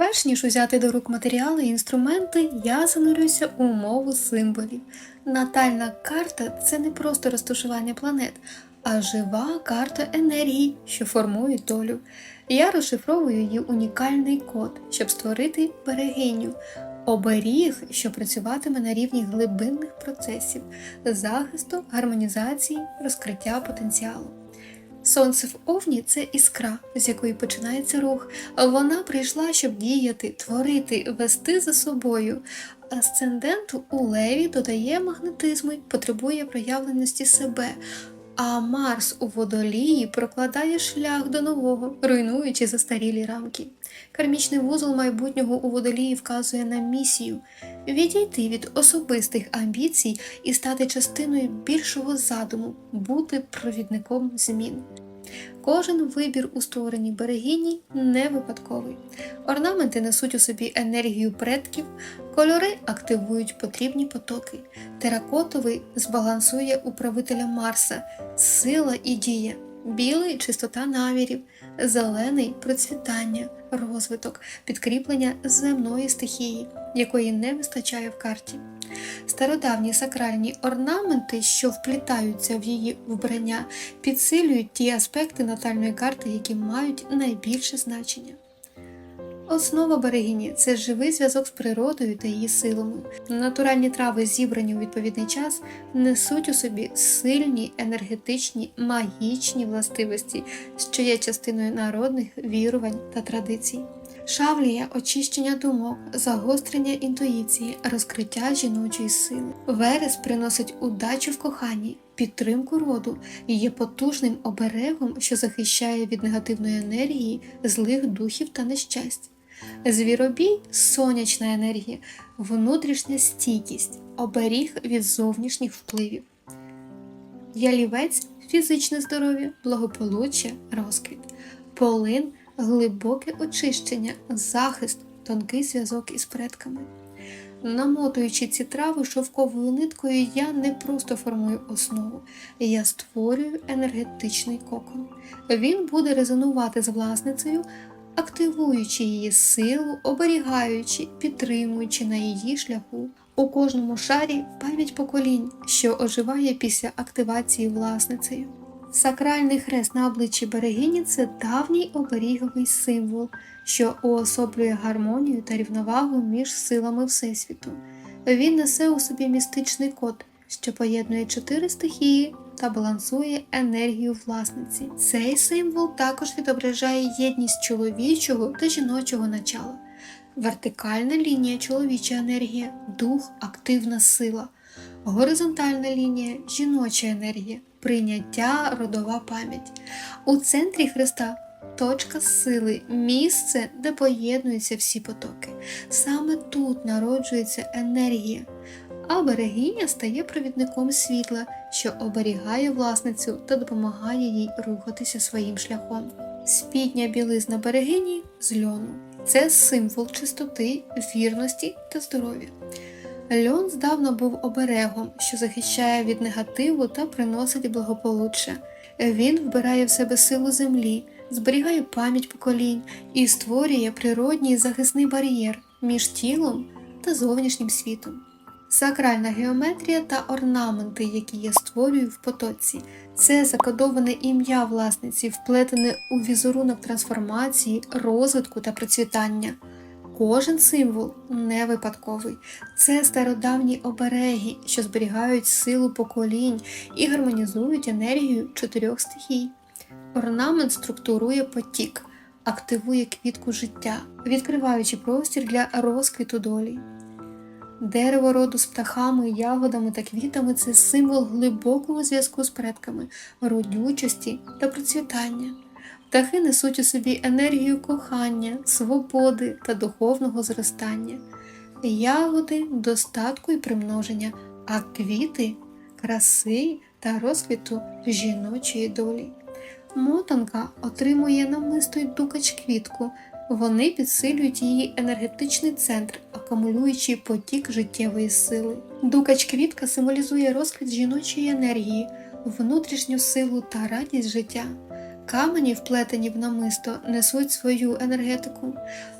Перш ніж узяти до рук матеріали і інструменти, я занурююся у мову символів. Натальна карта це не просто розташування планет, а жива карта енергії, що формують долю. Я розшифровую її унікальний код, щоб створити берегиню, оберіг, що працюватиме на рівні глибинних процесів, захисту, гармонізації, розкриття потенціалу. Сонце в овні це іскра, з якої починається рух. Вона прийшла, щоб діяти, творити, вести за собою. Асцендент у леві додає магнетизму й потребує проявленості себе. А Марс у водолії прокладає шлях до нового, руйнуючи застарілі рамки. Кармічний вузол майбутнього у водолії вказує на місію відійти від особистих амбіцій і стати частиною більшого задуму, бути провідником змін. Кожен вибір у створенні берегині не випадковий. Орнаменти несуть у собі енергію предків, кольори активують потрібні потоки. Теракотовий збалансує управителя Марса, сила і дія, білий чистота намірів, зелений процвітання, розвиток, підкріплення земної стихії, якої не вистачає в карті. Стародавні сакральні орнаменти, що вплітаються в її вбрання, підсилюють ті аспекти натальної карти, які мають найбільше значення. Основа берегині це живий зв'язок з природою та її силами. Натуральні трави, зібрані у відповідний час, несуть у собі сильні енергетичні магічні властивості, що є частиною народних вірувань та традицій. Шавлія очищення думок, загострення інтуїції, розкриття жіночої сили. Верес приносить удачу в коханні, підтримку роду і є потужним оберегом, що захищає від негативної енергії, злих духів та нещасть. Звіробій сонячна енергія, внутрішня стійкість, оберіг від зовнішніх впливів. Ялівець фізичне здоров'я, благополуччя, розквіт, полин глибоке очищення, захист, тонкий зв'язок із предками. Намотуючи ці трави шовковою ниткою, я не просто формую основу, я створюю енергетичний кокон. Він буде резонувати з власницею, активуючи її силу, оберігаючи, підтримуючи на її шляху. У кожному шарі пам'ять поколінь, що оживає після активації власницею. Сакральний хрест на обличчі берегині це давній оберіговий символ, що уособлює гармонію та рівновагу між силами Всесвіту. Він несе у собі містичний код, що поєднує чотири стихії та балансує енергію власниці. Цей символ також відображає єдність чоловічого та жіночого начала. Вертикальна лінія чоловіча енергія, дух, активна сила, горизонтальна лінія жіноча енергія прийняття, родова пам'ять. У центрі Христа точка сили, місце, де поєднуються всі потоки. Саме тут народжується енергія, а берегиня стає провідником світла, що оберігає власницю та допомагає їй рухатися своїм шляхом. Спідня білизна берегині з льону це символ чистоти, вірності та здоров'я. Льон здавна був оберегом, що захищає від негативу та приносить благополуччя. Він вбирає в себе силу землі, зберігає пам'ять поколінь і створює природній захисний бар'єр між тілом та зовнішнім світом. Сакральна геометрія та орнаменти, які я створюю в потоці, це закодоване ім'я власниці, вплетене у візерунок трансформації, розвитку та процвітання. Кожен символ не випадковий. Це стародавні обереги, що зберігають силу поколінь і гармонізують енергію чотирьох стихій. Орнамент структурує потік, активує квітку життя, відкриваючи простір для розквіту долі. Дерево роду з птахами, ягодами та квітами це символ глибокого зв'язку з предками, родючості та процвітання. Птахи несуть у собі енергію кохання, свободи та духовного зростання, ягоди достатку і примноження, а квіти краси та розквіту жіночої долі. Мотанка отримує намисто й дукач квітку, вони підсилюють її енергетичний центр, акумулюючи потік життєвої сили. Дукач квітка символізує розквіт жіночої енергії, внутрішню силу та радість життя. Камені, вплетені в намисто, несуть свою енергетику.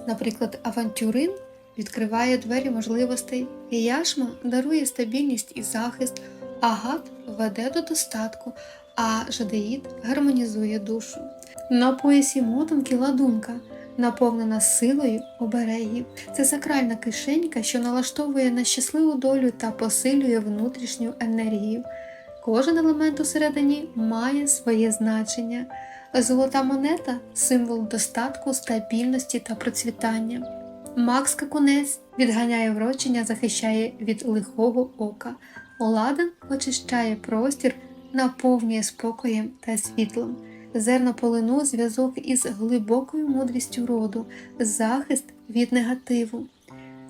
Наприклад, авантюрин відкриває двері можливостей, яшма дарує стабільність і захист, агат веде до достатку, а жадеїд гармонізує душу. На поясі мотанки ладунка, наповнена силою оберегів. Це сакральна кишенька, що налаштовує на щасливу долю та посилює внутрішню енергію. Кожен елемент усередині має своє значення. Золота монета символ достатку, стабільності та процвітання. Макс Какунець відганяє врочення, захищає від лихого ока. Ладан очищає простір, наповнює спокоєм та світлом. Зерно полину зв'язок із глибокою мудрістю роду, захист від негативу.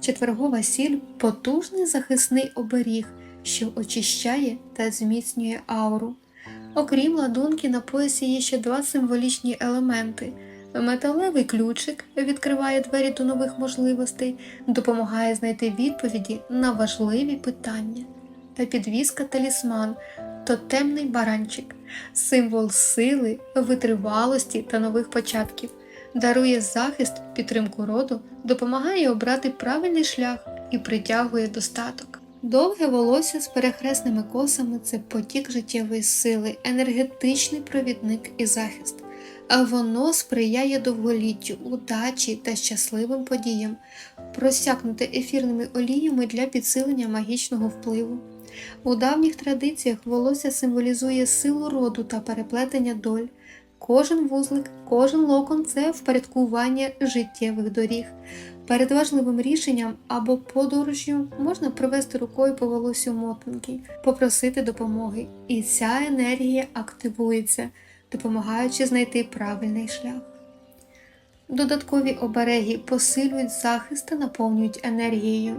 Четвергова сіль потужний захисний оберіг, що очищає та зміцнює ауру. Окрім ладунки, на поясі є ще два символічні елементи. Металевий ключик відкриває двері до нових можливостей, допомагає знайти відповіді на важливі питання. Та підвіска талісман тотемний баранчик, символ сили, витривалості та нових початків, дарує захист, підтримку роду, допомагає обрати правильний шлях і притягує достаток. Довге волосся з перехресними косами це потік життєвої сили, енергетичний провідник і захист. А воно сприяє довголіттю, удачі та щасливим подіям, просякнуте ефірними оліями для підсилення магічного впливу. У давніх традиціях волосся символізує силу роду та переплетення доль. Кожен вузлик, кожен локон це впорядкування життєвих доріг. Перед важливим рішенням або подорожжю можна провести рукою по волосю мотанки, попросити допомоги, і ця енергія активується, допомагаючи знайти правильний шлях. Додаткові обереги посилюють захист та наповнюють енергією.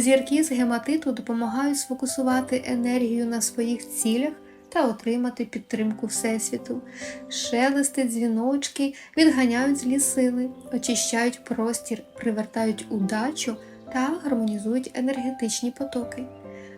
Зірки з гематиту допомагають сфокусувати енергію на своїх цілях та отримати підтримку Всесвіту. Шелести, дзвіночки відганяють злі сили, очищають простір, привертають удачу та гармонізують енергетичні потоки.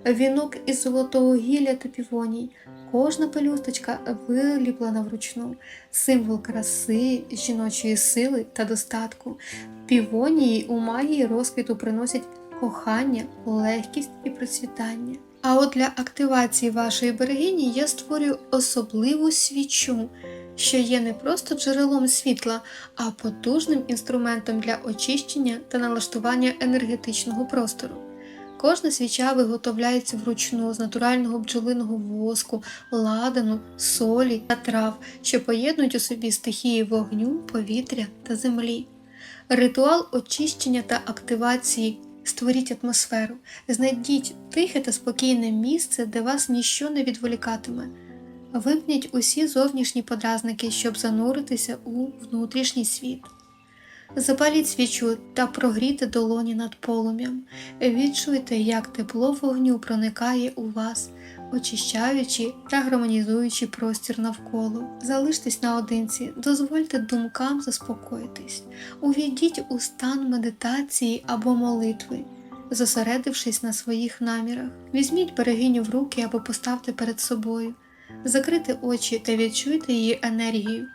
Вінок із золотого гілля та півоній. Кожна пелюсточка виліплена вручну, символ краси, жіночої сили та достатку. Півонії у магії розквіту приносять кохання, легкість і процвітання. А от для активації вашої берегині я створюю особливу свічу, що є не просто джерелом світла, а потужним інструментом для очищення та налаштування енергетичного простору. Кожна свіча виготовляється вручну з натурального бджолиного воску, ладану, солі та трав, що поєднують у собі стихії вогню, повітря та землі. Ритуал очищення та активації створіть атмосферу, знайдіть тихе та спокійне місце, де вас ніщо не відволікатиме. Вимкніть усі зовнішні подразники, щоб зануритися у внутрішній світ. Запаліть свічу та прогрійте долоні над полум'ям. Відчуйте, як тепло вогню проникає у вас, очищаючи та гармонізуючи простір навколо. Залиштесь наодинці, дозвольте думкам заспокоїтись, увійдіть у стан медитації або молитви, зосередившись на своїх намірах. Візьміть берегиню в руки або поставте перед собою, закрийте очі та відчуйте її енергію.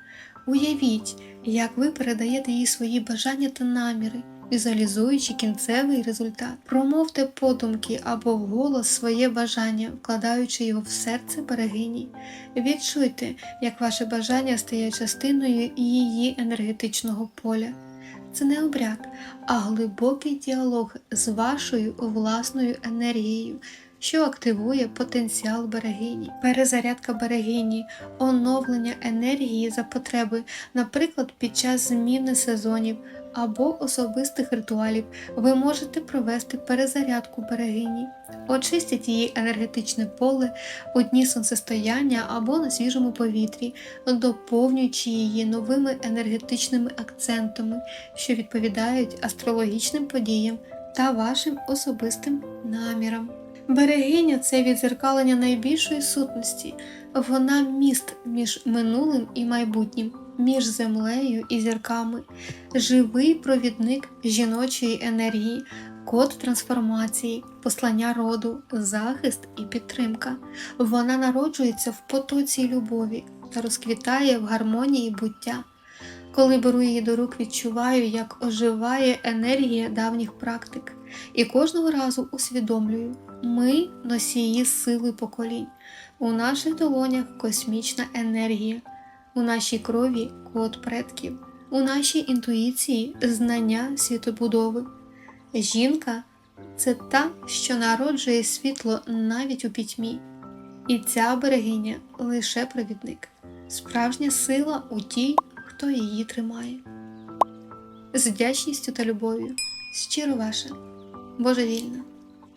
Уявіть, як ви передаєте їй свої бажання та наміри, візуалізуючи кінцевий результат. Промовте подумки або вголос своє бажання, вкладаючи його в серце берегині. Відчуйте, як ваше бажання стає частиною її енергетичного поля. Це не обряд, а глибокий діалог з вашою власною енергією, що активує потенціал берегині, перезарядка берегині, оновлення енергії за потреби, наприклад, під час зміни сезонів або особистих ритуалів, ви можете провести перезарядку берегині, очистіть її енергетичне поле у дні сонцестояння або на свіжому повітрі, доповнюючи її новими енергетичними акцентами, що відповідають астрологічним подіям та вашим особистим намірам. Берегиня це відзеркалення найбільшої сутності, вона міст між минулим і майбутнім, між землею і зірками, живий провідник жіночої енергії, код трансформації, послання роду, захист і підтримка. Вона народжується в потоці любові, та розквітає в гармонії буття. Коли беру її до рук, відчуваю, як оживає енергія давніх практик, і кожного разу усвідомлюю, ми носії сили поколінь. У наших долонях космічна енергія, у нашій крові код предків, у нашій інтуїції знання світобудови. Жінка це та, що народжує світло навіть у пітьмі. І ця берегиня лише провідник. Справжня сила у тій, хто її тримає. З вдячністю та любов'ю. Щиро ваша, божевільна.